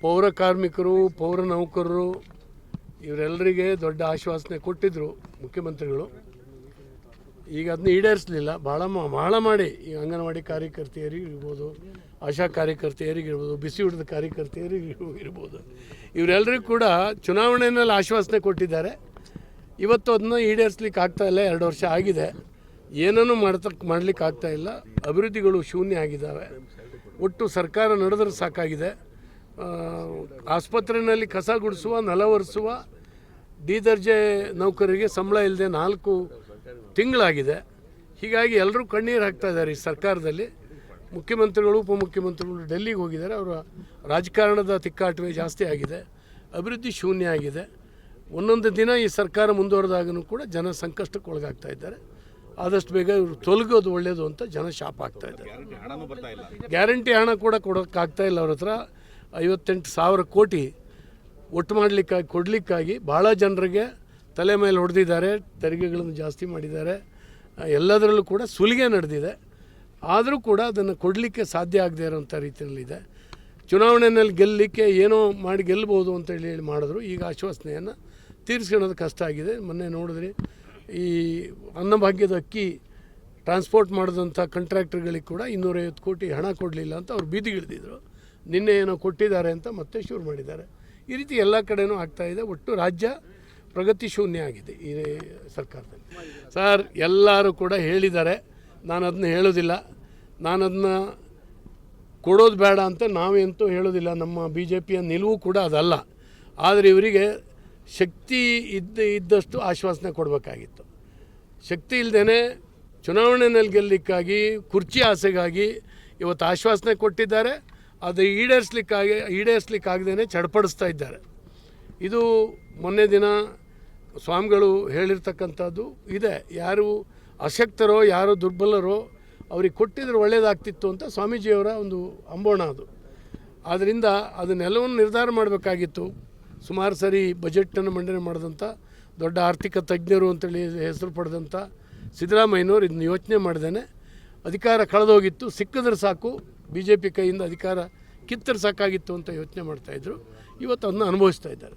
ಪೌರ ಕಾರ್ಮಿಕರು, ಪೌರ ನೌಕರರು, ಇವರೆಲ್ಲರಿಗೆ ದೊಡ್ಡ ಆಶ್ವಾಸನೆ ಕೊಟ್ಟಿದ್ದರು ಮುಖ್ಯಮಂತ್ರಿಗಳು. ಈಗ ಅದನ್ನ ಈಡೇರಿಸಲಿಲ್ಲ. ಭಾಳ ಭಾಳ ಮಾಡಿ. ಈ ಅಂಗನವಾಡಿ ಕಾರ್ಯಕರ್ತೆಯರಿಗೆ ಇರ್ಬೋದು, ಆಶಾ ಕಾರ್ಯಕರ್ತೆಯರಿಗಿರ್ಬೋದು ಬಿಸಿ ಊಟದ ಕಾರ್ಯಕರ್ತೆಯರಿಗೂ ಇರ್- ಇರ್ಬೋದು. ಇವರೆಲ್ಲರಿಗೂ ಕೂಡ ಚುನಾವಣೆಯಲ್ಲಿ ಆಶ್ವಾಸನೆ ಕೊಟ್ಟಿದ್ದಾರೆ. ಇವತ್ತು ಅದನ್ನ ಈಡೇರಿಸ್ಲಿಕ್ಕೆ ಆಗ್ತಾ ಇಲ್ಲ. ಎರಡು ವರ್ಷ ಆಗಿದೆ. ಏನನ್ನೂ ಮಾಡ್ತಕ್ ಮಾಡಲಿಕ್ಕೆ ಆಗ್ತಾ ಇಲ್ಲ. ಅಭಿವೃದ್ಧಿಗಳು ಶೂನ್ಯ ಆಗಿದ್ದಾವೆ. ಒಟ್ಟು ಸರ್ಕಾರ ನಡೆದ್ರೆ ಸಾಕಾಗಿದೆ. ಆಸ್ಪತ್ರೆಯಲ್ಲಿ ಕಸ ಗುಡಿಸುವ ನೆಲ ಒರೆಸುವ ಡಿ ದರ್ಜೆ ನೌಕರರಿಗೆ ಸಂಬಳ ಇಲ್ಲದೆ ನಾಲ್ಕು ತಿಂಗಳಾಗಿದೆ. ಹೀಗಾಗಿ ಎಲ್ಲರೂ ಕಣ್ಣೀರು ಹಾಕ್ತಾ ಇದ್ದಾರೆ ಈ ಸರ್ಕಾರದಲ್ಲಿ. ಮುಖ್ಯಮಂತ್ರಿಗಳು ಉಪಮುಖ್ಯಮಂತ್ರಿಗಳು ಡೆಲ್ಲಿಗೆ ಹೋಗಿದ್ದಾರೆ. ಅವರ ರಾಜಕಾರಣದ ತಿಕ್ಕಾಟವೇ ಜಾಸ್ತಿ ಆಗಿದೆ. ಅಭಿವೃದ್ಧಿ ಶೂನ್ಯ ಆಗಿದೆ. ಒಂದೊಂದು ದಿನ ಈ ಸರ್ಕಾರ ಮುಂದುವರೆದಾಗನೂ ಕೂಡ ಜನ ಸಂಕಷ್ಟಕ್ಕೆ ಒಳಗಾಗ್ತಾ ಇದ್ದಾರೆ. ಆದಷ್ಟು ಬೇಗ ಇವರು ತೊಲಗೋದು ಒಳ್ಳೆಯದು ಅಂತ ಜನ ಶಾಪ್ ಆಗ್ತಾ ಇದ್ದಾರೆ. ಗ್ಯಾರಂಟಿ ಹಣ ಕೂಡ ಕೊಡೋಕ್ಕಾಗ್ತಾ ಇಲ್ಲ ಅವ್ರ ಹತ್ರ. ಐವತ್ತೆಂಟು ಸಾವಿರ ಕೋಟಿ ಒಟ್ಟು ಮಾಡಲಿಕ್ಕಾಗಿ, ಕೊಡಲಿಕ್ಕಾಗಿ ಭಾಳ ಜನರಿಗೆ ತಲೆ ಮೇಲೆ ಹೊಡೆದಿದ್ದಾರೆ, ತೆರಿಗೆಗಳನ್ನು ಜಾಸ್ತಿ ಮಾಡಿದ್ದಾರೆ. ಎಲ್ಲದರಲ್ಲೂ ಕೂಡ ಸುಲಿಗೆ ನಡೆದಿದೆ. ಆದರೂ ಕೂಡ ಅದನ್ನು ಕೊಡಲಿಕ್ಕೆ ಸಾಧ್ಯ ಆಗದೇ ಇರೋಂಥ ರೀತಿಯಲ್ಲಿದೆ. ಚುನಾವಣೆಯಲ್ಲಿ ಗೆಲ್ಲಲಿಕ್ಕೆ ಏನೋ ಮಾಡಿ ಗೆಲ್ಲಬಹುದು ಅಂತ ಹೇಳಿ ಹೇಳಿ ಮಾಡಿದ್ರು. ಈಗ ಆಶ್ವಾಸನೆಯನ್ನು ತೀರಿಸ್ಕೊಳ್ಳೋದು ಕಷ್ಟ ಆಗಿದೆ. ಮೊನ್ನೆ ನೋಡಿದ್ರಿ, ಈ ಅನ್ನಭಾಗ್ಯದ ಅಕ್ಕಿ ಟ್ರಾನ್ಸ್ಪೋರ್ಟ್ ಮಾಡಿದಂಥ ಕಂಟ್ರಾಕ್ಟರ್ಗಳಿಗೆ ಕೂಡ ಇನ್ನೂರೈವತ್ತು ಕೋಟಿ ಹಣ ಕೊಡಲಿಲ್ಲ ಅಂತ ಅವ್ರು ಬೀದಿಗಿಳಿದಿದ್ರು. ನಿನ್ನೆ ಏನೋ ಕೊಟ್ಟಿದ್ದಾರೆ ಅಂತ ಮತ್ತೆ ಶುರು ಮಾಡಿದ್ದಾರೆ. ಈ ರೀತಿ ಎಲ್ಲ ಕಡೆನೂ ಇದೆ. ಒಟ್ಟು ರಾಜ್ಯ ಪ್ರಗತಿ ಶೂನ್ಯ ಆಗಿದೆ ಈ ಸರ್ಕಾರದಲ್ಲಿ. ಸರ್, ಎಲ್ಲರೂ ಕೂಡ ಹೇಳಿದ್ದಾರೆ. ನಾನು ಅದನ್ನ ಹೇಳೋದಿಲ್ಲ. ನಾನು ಅದನ್ನ ಕೊಡೋದು ಬೇಡ ಅಂತ ನಾವೆಂತೂ ಹೇಳೋದಿಲ್ಲ. ನಮ್ಮ ಬಿ ಜೆ ಪಿಯ ನಿಲುವು ಕೂಡ ಅದಲ್ಲ. ಆದರೆ ಇವರಿಗೆ ಶಕ್ತಿ ಇದ್ದ, ಇದ್ದಷ್ಟು ಆಶ್ವಾಸನೆ ಕೊಡಬೇಕಾಗಿತ್ತು. ಶಕ್ತಿ ಇಲ್ಲದೇ ಚುನಾವಣೆಯಲ್ಲಿ ಗೆಲ್ಲಲಿಕ್ಕಾಗಿ ಕುರ್ಚಿ ಆಸೆಗಾಗಿ ಇವತ್ತು ಆಶ್ವಾಸನೆ ಕೊಟ್ಟಿದ್ದಾರೆ. ಅದು ಈಡೇರಿಸ್ಲಿಕ್ಕಾಗಿ ಈಡೇರಿಸ್ಲಿಕ್ಕಾಗದೇ ಚಡಪಡಿಸ್ತಾ ಇದ್ದಾರೆ. ಇದು ಮೊನ್ನೆ ದಿನ ಸ್ವಾಮಿಗಳು ಹೇಳಿರ್ತಕ್ಕಂಥದ್ದು ಇದೆ. ಯಾರು ಅಶಕ್ತರೋ, ಯಾರು ದುರ್ಬಲರೋ ಅವ್ರಿಗೆ ಕೊಟ್ಟಿದ್ರೆ ಒಳ್ಳೆಯದಾಗ್ತಿತ್ತು ಅಂತ ಸ್ವಾಮೀಜಿಯವರ ಒಂದು ಅಂಬೋಣ ಅದು. ಆದ್ದರಿಂದ ಅದನ್ನೆಲ್ಲವನ್ನು ನಿರ್ಧಾರ ಮಾಡಬೇಕಾಗಿತ್ತು. ಸುಮಾರು ಸರಿ ಬಜೆಟನ್ನು ಮಂಡನೆ ಮಾಡಿದಂಥ ದೊಡ್ಡ ಆರ್ಥಿಕ ತಜ್ಞರು ಅಂತೇಳಿ ಹೆಸರು ಪಡೆದಂಥ ಸಿದ್ದರಾಮಯ್ಯನವ್ರು ಇದನ್ನ ಯೋಚನೆ ಮಾಡ್ದೇನೆ ಅಧಿಕಾರ ಕಳೆದೋಗಿತ್ತು. ಸಿಕ್ಕಿದ್ರೆ ಸಾಕು. ಬಿ ಜೆ ಪಿ ಕೈಯಿಂದ ಅಧಿಕಾರ ಕಿತ್ತರೆ ಸಾಕಾಗಿತ್ತು ಅಂತ ಯೋಚನೆ ಮಾಡ್ತಾಯಿದ್ರು ಇವತ್ತು ಅದನ್ನ ಅನುಭವಿಸ್ತಾ ಇದ್ದಾರೆ.